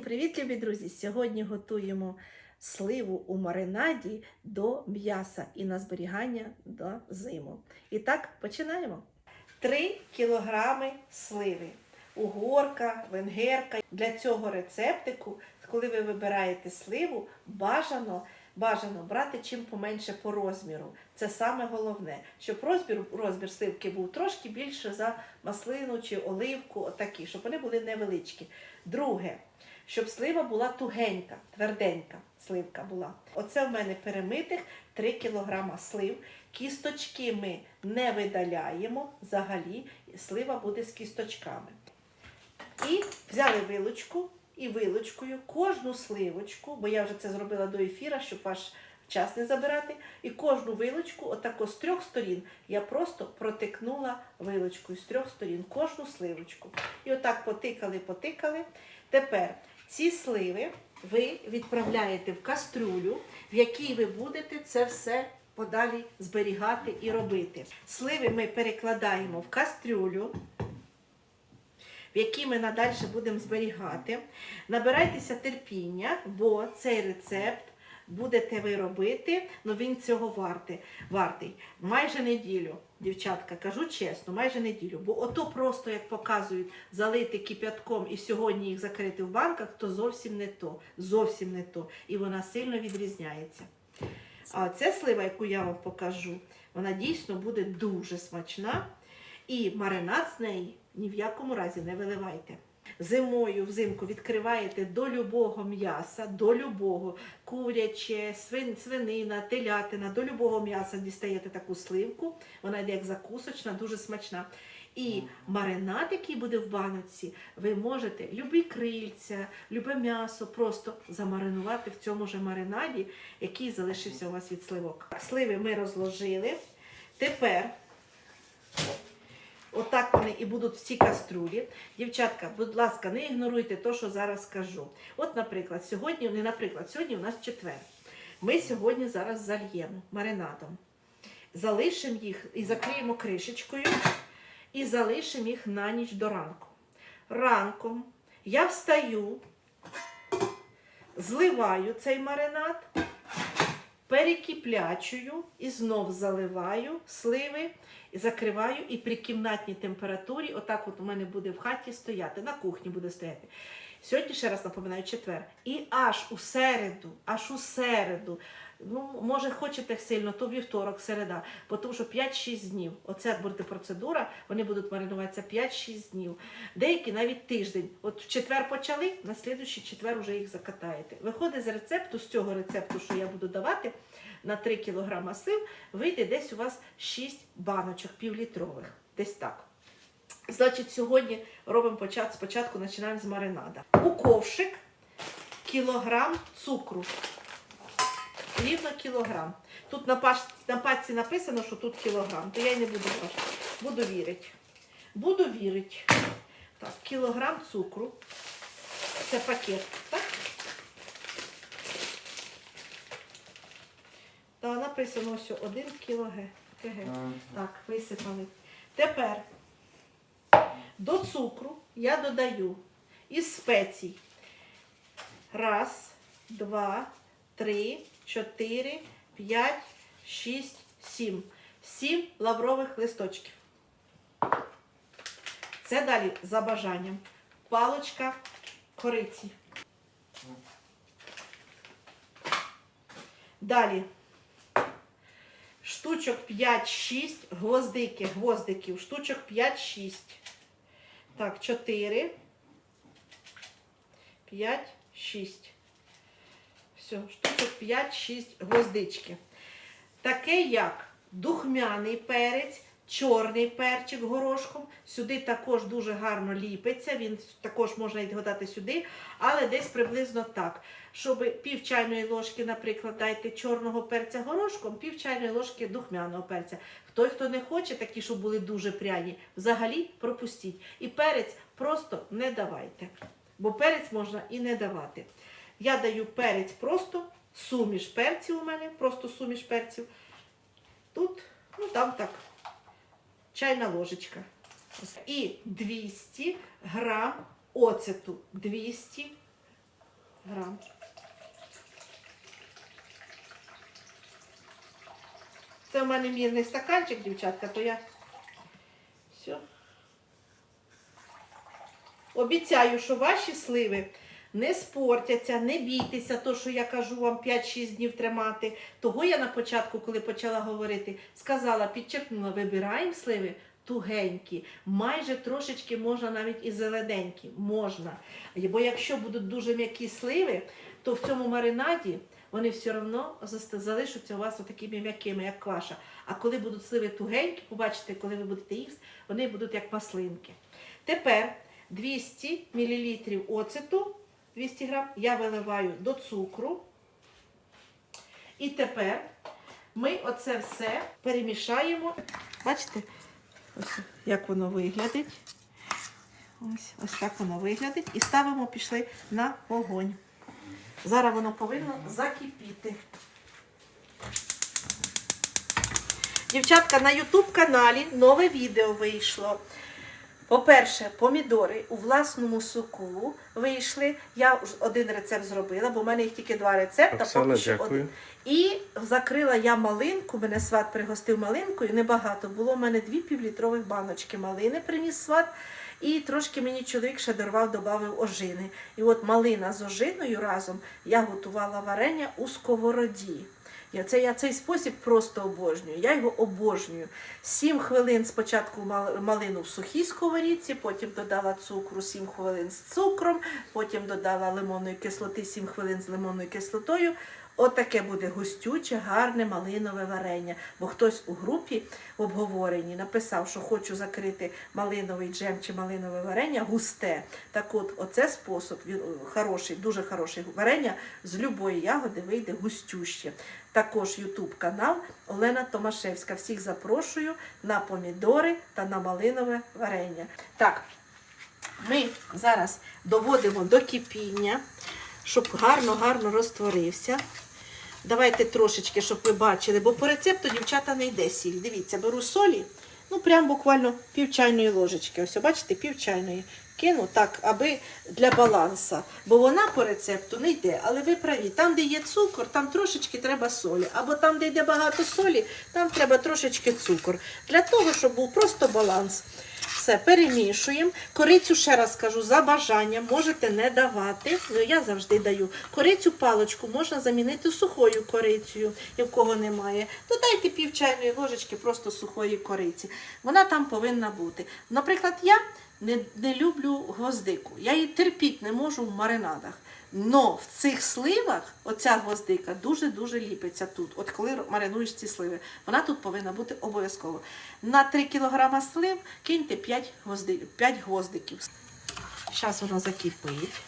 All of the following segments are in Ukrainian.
Привіт, любі друзі! Сьогодні готуємо сливу у маринаді до м'яса і на зберігання до зиму. І так, починаємо. 3 кілограми сливи. Угорка, венгерка. Для цього рецептику, коли ви вибираєте сливу, бажано, бажано брати чим поменше по розміру. Це саме головне, щоб розмір, розмір сливки був трошки більше за маслину чи оливку, отакі, щоб вони були невеличкі. Друге, щоб слива була тугенька, тверденька сливка була. Оце в мене перемитих 3 кг слив. Кісточки ми не видаляємо взагалі, слива буде з кісточками. І взяли вилочку і вилочкою кожну сливочку, бо я вже це зробила до ефіра, щоб ваш час не забирати. І кожну вилочку, отако з трьох сторін, я просто протикнула вилочкою з трьох сторін, кожну сливочку. І отак потикали, потикали. Тепер ці сливи ви відправляєте в кастрюлю, в якій ви будете це все подалі зберігати і робити. Сливи ми перекладаємо в кастрюлю, в якій ми надалі будемо зберігати. Набирайтеся терпіння, бо цей рецепт будете ви робити, але він цього вартий. Майже неділю, дівчатка, кажу чесно, майже неділю. Бо ото просто, як показують, залити кип'ятком і сьогодні їх закрити в банках, то зовсім не то. Зовсім не то. І вона сильно відрізняється. А ця слива, яку я вам покажу, вона дійсно буде дуже смачна. І маринад з неї ні в якому разі не виливайте. Зимою, взимку відкриваєте до любого м'яса, до любого куряче, свин, свинина, телятина, до любого м'яса дістаєте таку сливку, вона йде як закусочна, дуже смачна. І маринад, який буде в баночці, ви можете любі крильця, любе м'ясо просто замаринувати в цьому ж маринаді, який залишився у вас від сливок. Сливи ми розложили. Тепер Отак вони і будуть в цій каструлі. Дівчатка, будь ласка, не ігноруйте те, що зараз скажу. От, наприклад, сьогодні, не наприклад, сьогодні у нас четвер. Ми сьогодні зараз зальємо маринадом. Залишимо їх і закриємо кришечкою, і залишимо їх на ніч до ранку. Ранком я встаю, зливаю цей маринад, перекиплячую і знов заливаю сливи, закриваю і при кімнатній температурі, отак от у мене буде в хаті стояти, на кухні буде стояти. Сьогодні, ще раз напоминаю, четвер. І аж у середу, аж у середу, ну, може, хочете сильно, то вівторок, середа, бо тому що 5-6 днів. Оце буде процедура, вони будуть маринуватися 5-6 днів. Деякі навіть тиждень. От в четвер почали, на слідуючий четвер вже їх закатаєте. Виходить з рецепту, з цього рецепту, що я буду давати на 3 кг слив, вийде десь у вас 6 баночок півлітрових. Десь так. Значить, сьогодні робимо початку, спочатку починаємо з маринада. У ковшик кілограм цукру. Рівно кілограм. Тут на, паш, на пачці написано, що тут кілограм, то я й не буду бачити. Буду вірити. Буду вірити. Так, кілограм цукру. Це пакет, так? Та написано ось 1 кг. Так, висипали. Тепер до цукру я додаю із спецій. Раз, два, три, чотири, п'ять, шість, сім. Сім лаврових листочків. Це далі за бажанням. Палочка кориці. Далі. Штучок 5-6 гвоздики, гвоздиків, штучок 5-6. Так, 4, 5, 6. Все, штучок 5-6 гвоздички. Таке як духмяний перець, чорний перчик горошком. Сюди також дуже гарно ліпиться, він також можна відгадати сюди, але десь приблизно так. Щоб пів чайної ложки, наприклад, дайте чорного перця горошком, пів чайної ложки духмяного перця. Той, хто не хоче, такі, щоб були дуже пряні, взагалі пропустіть. І перець просто не давайте. Бо перець можна і не давати. Я даю перець просто, суміш перців у мене, просто суміш перців. Тут, ну там так, чайна ложечка. І 200 грам оцету. 200 грам. Це в мене мірний стаканчик, дівчатка, то я все. Обіцяю, що ваші сливи не спортяться, не бійтеся, то, що я кажу вам 5-6 днів тримати. Того я на початку, коли почала говорити, сказала, підчеркнула, вибираємо сливи тугенькі, майже трошечки можна навіть і зелененькі. Можна. Бо якщо будуть дуже м'які сливи, то в цьому маринаді вони все одно залишаться у вас такими м'якими, як кваша. А коли будуть сливи тугенькі, побачите, коли ви будете їсти, вони будуть як маслинки. Тепер 200 мл оцету, 200 грам, я виливаю до цукру. І тепер ми оце все перемішаємо. Бачите, ось як воно виглядить. Ось, ось так воно виглядить. І ставимо, пішли на вогонь. Зараз воно повинно закипіти. Дівчатка, на YouTube каналі нове відео вийшло. По-перше, помідори у власному соку вийшли. Я один рецепт зробила, бо в мене їх тільки два рецепти. Оксана, поки що дякую. один. І закрила я малинку, мене сват пригостив малинкою, небагато. Було в мене дві півлітрових баночки малини, приніс сват. І трошки мені чоловік ще дорвав, додав ожини. І от малина з ожиною разом я готувала варення у сковороді. Я, це, я цей спосіб просто обожнюю. Я його обожнюю. Сім хвилин спочатку малину в сухій сковорідці, потім додала цукру 7 хвилин з цукром, потім додала лимонної кислоти 7 хвилин з лимонною кислотою. Отаке буде густюче, гарне малинове варення. Бо хтось у групі в обговоренні написав, що хочу закрити малиновий джем чи малинове варення густе. Так от, оце спосіб, він е, хороший, дуже хороший варення з любої ягоди вийде густюще. Також YouTube канал Олена Томашевська. Всіх запрошую на помідори та на малинове варення. Так, ми зараз доводимо до кипіння, щоб гарно-гарно розтворився. Давайте трошечки, щоб ви бачили, бо по рецепту дівчата не йде сіль. Дивіться, беру солі, ну прям буквально пів чайної ложечки. Ось, бачите, пів чайної. Кину так, аби для баланса. Бо вона по рецепту не йде. Але ви праві, там, де є цукор, там трошечки треба солі. Або там, де йде багато солі, там треба трошечки цукор. Для того, щоб був просто баланс. Все, перемішуємо. Корицю, ще раз кажу, за бажанням можете не давати. Ну, я завжди даю. Корицю паличку можна замінити сухою корицею, в кого немає. Додайте пів чайної ложечки просто сухої кориці. Вона там повинна бути. Наприклад, я не, не люблю гвоздику. Я її терпіть не можу в маринадах. Но в цих сливах оця гвоздика дуже-дуже ліпиться тут. От коли маринуєш ці сливи, вона тут повинна бути обов'язково. На 3 кг слив киньте 5, гвозди, 5 гвоздиків. Зараз воно закипить.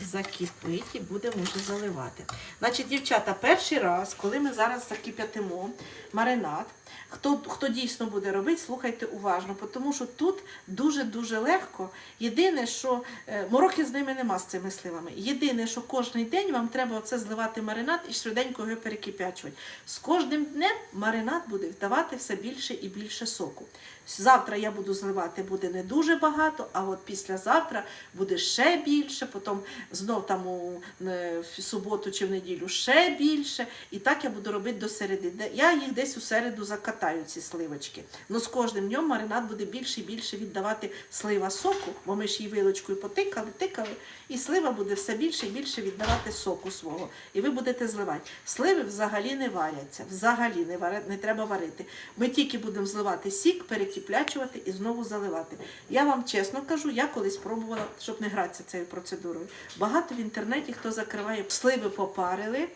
Закипить і будемо вже заливати. Значить, дівчата, перший раз, коли ми зараз закип'ятимо маринад, хто, хто дійсно буде робити, слухайте уважно, тому що тут дуже-дуже легко. Єдине, що е, мороки з ними нема з цими сливами. Єдине, що кожен день вам треба оце зливати маринад і швиденько його перекип'ячувати. З кожним днем маринад буде давати все більше і більше соку. Завтра я буду зливати, буде не дуже багато, а от післязавтра буде ще більше, потім знов там у е, в суботу чи в неділю ще більше. І так я буду робити до середи. Я їх десь у середу закатаю, ці сливочки. Ну з кожним днем маринад буде більше і більше віддавати слива соку, бо ми ж її вилочкою потикали, тикали, і слива буде все більше і більше віддавати соку свого. І ви будете зливати. Сливи взагалі не варяться, взагалі не, вари, не треба варити. Ми тільки будемо зливати сік, перекіплячувати і знову заливати. Я вам чесно кажу, я колись пробувала, щоб не гратися цією процедурою. Багато в інтернеті хто закриває сливи попарили.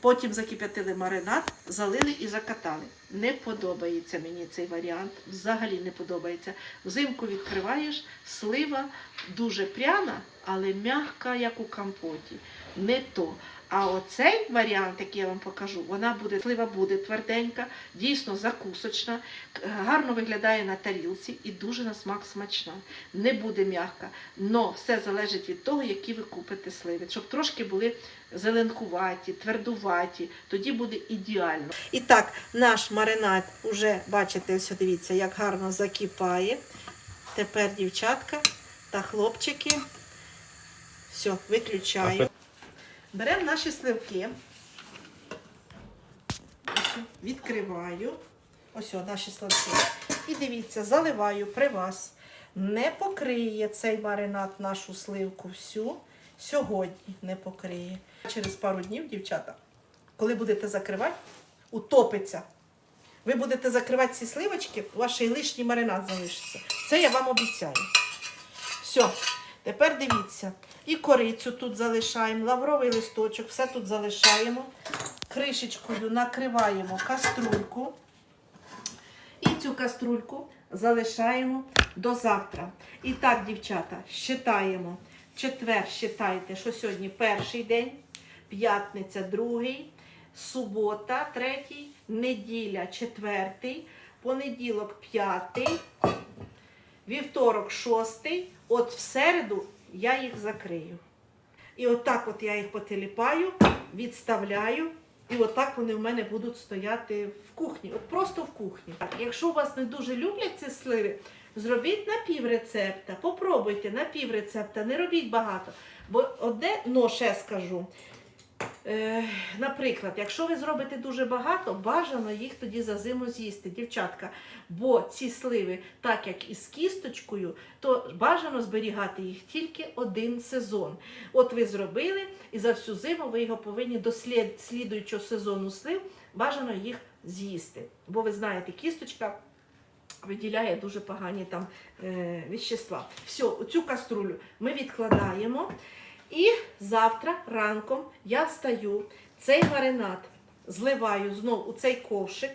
Потім закип'ятили маринад, залили і закатали. Не подобається мені цей варіант. Взагалі не подобається. Взимку відкриваєш, слива дуже пряна, але м'яка, як у компоті. Не то. А оцей варіант, який я вам покажу, вона буде, слива буде тверденька, дійсно закусочна, гарно виглядає на тарілці і дуже на смак смачна. Не буде м'яка. Но все залежить від того, які ви купите сливи. Щоб трошки були зеленкуваті, твердуваті, тоді буде ідеально. І так, наш маринад уже, бачите, ось дивіться, як гарно закипає. Тепер, дівчатка та хлопчики, Все, виключаю. Беремо наші сливки. Ось, відкриваю. Ось о, наші сливки. І дивіться, заливаю при вас. Не покриє цей маринад нашу сливку всю. Сьогодні не покриє. Через пару днів, дівчата, коли будете закривати, утопиться. Ви будете закривати ці сливочки, ваш лишній маринад залишиться. Це я вам обіцяю. Все, тепер дивіться. І корицю тут залишаємо, лавровий листочок, все тут залишаємо. Кришечкою накриваємо каструльку. І цю каструльку залишаємо до завтра. І так, дівчата, считаємо. Четвер, считайте, що сьогодні перший день, п'ятниця другий, субота, третій, неділя, четвертий, понеділок, п'ятий, вівторок, шостий. От в середу я їх закрию. І отак от я їх потиліпаю, відставляю. І отак вони в мене будуть стояти в кухні. От просто в кухні. Якщо у вас не дуже люблять ці сливи, зробіть на пів рецепта. Попробуйте на пів рецепта, не робіть багато. Бо одне, ну ще скажу. Е, наприклад, якщо ви зробите дуже багато, бажано їх тоді за зиму з'їсти, дівчатка. Бо ці сливи, так як із кісточкою, то бажано зберігати їх тільки один сезон. От ви зробили, і за всю зиму ви його повинні до слід- слідуючого сезону слив, бажано їх з'їсти. Бо ви знаєте, кісточка виділяє дуже погані там е, вещества. Все, цю каструлю ми відкладаємо. І завтра ранком я встаю, цей маринад зливаю знов у цей ковшик,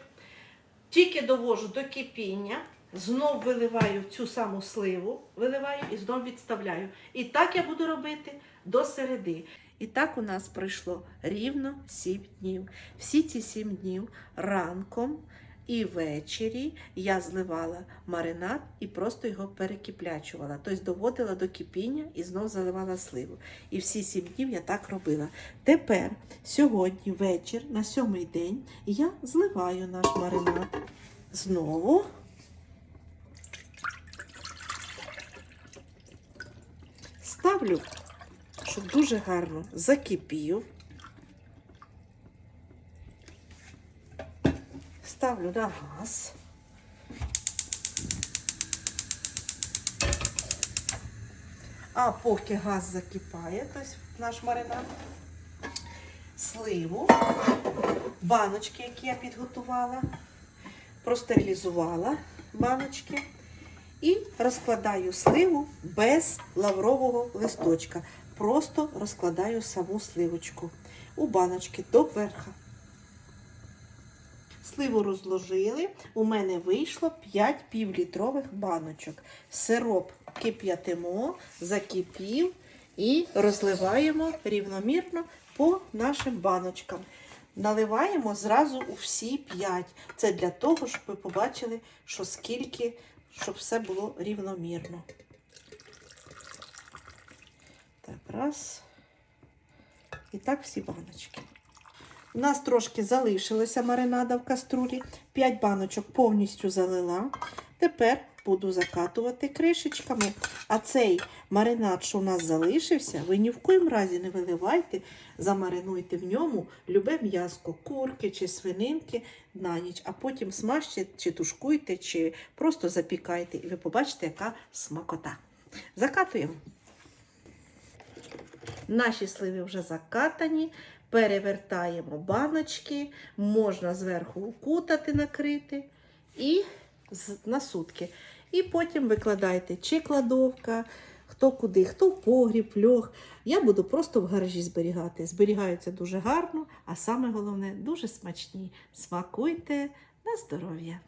тільки довожу до кипіння, знов виливаю цю саму сливу, виливаю і знов відставляю. І так я буду робити до середи. І так у нас пройшло рівно 7 днів. Всі ці 7 днів ранком і ввечері я зливала маринад і просто його перекиплячувала. Тобто доводила до кипіння і знов заливала сливу. І всі 7 днів я так робила. Тепер, сьогодні, вечір, на сьомий день, я зливаю наш маринад знову. Ставлю, щоб дуже гарно закипів. Ставлю на газ. А поки газ закипає, тобто наш маринад, сливу, баночки, які я підготувала, простерилізувала баночки і розкладаю сливу без лаврового листочка. Просто розкладаю саму сливочку у баночки до верха. Сливу розложили. У мене вийшло 5 півлітрових баночок. Сироп кип'ятимо, закипів і розливаємо рівномірно по нашим баночкам. Наливаємо зразу у всі 5. Це для того, щоб ви побачили, що скільки, щоб все було рівномірно. Так, раз. І так всі баночки. У нас трошки залишилося маринада в каструлі. 5 баночок повністю залила. Тепер буду закатувати кришечками. А цей маринад, що у нас залишився, ви ні в коїм разі не виливайте, замаринуйте в ньому любе м'язко, курки чи свининки на ніч, а потім смажте, чи тушкуйте, чи просто запікайте. І ви побачите, яка смакота. Закатуємо. Наші сливи вже закатані. Перевертаємо баночки, можна зверху укутати, накрити і на сутки. І потім викладайте чи кладовка, хто куди, хто в погріб, льох. Я буду просто в гаражі зберігати. Зберігаються дуже гарно, а саме головне дуже смачні. Смакуйте на здоров'я!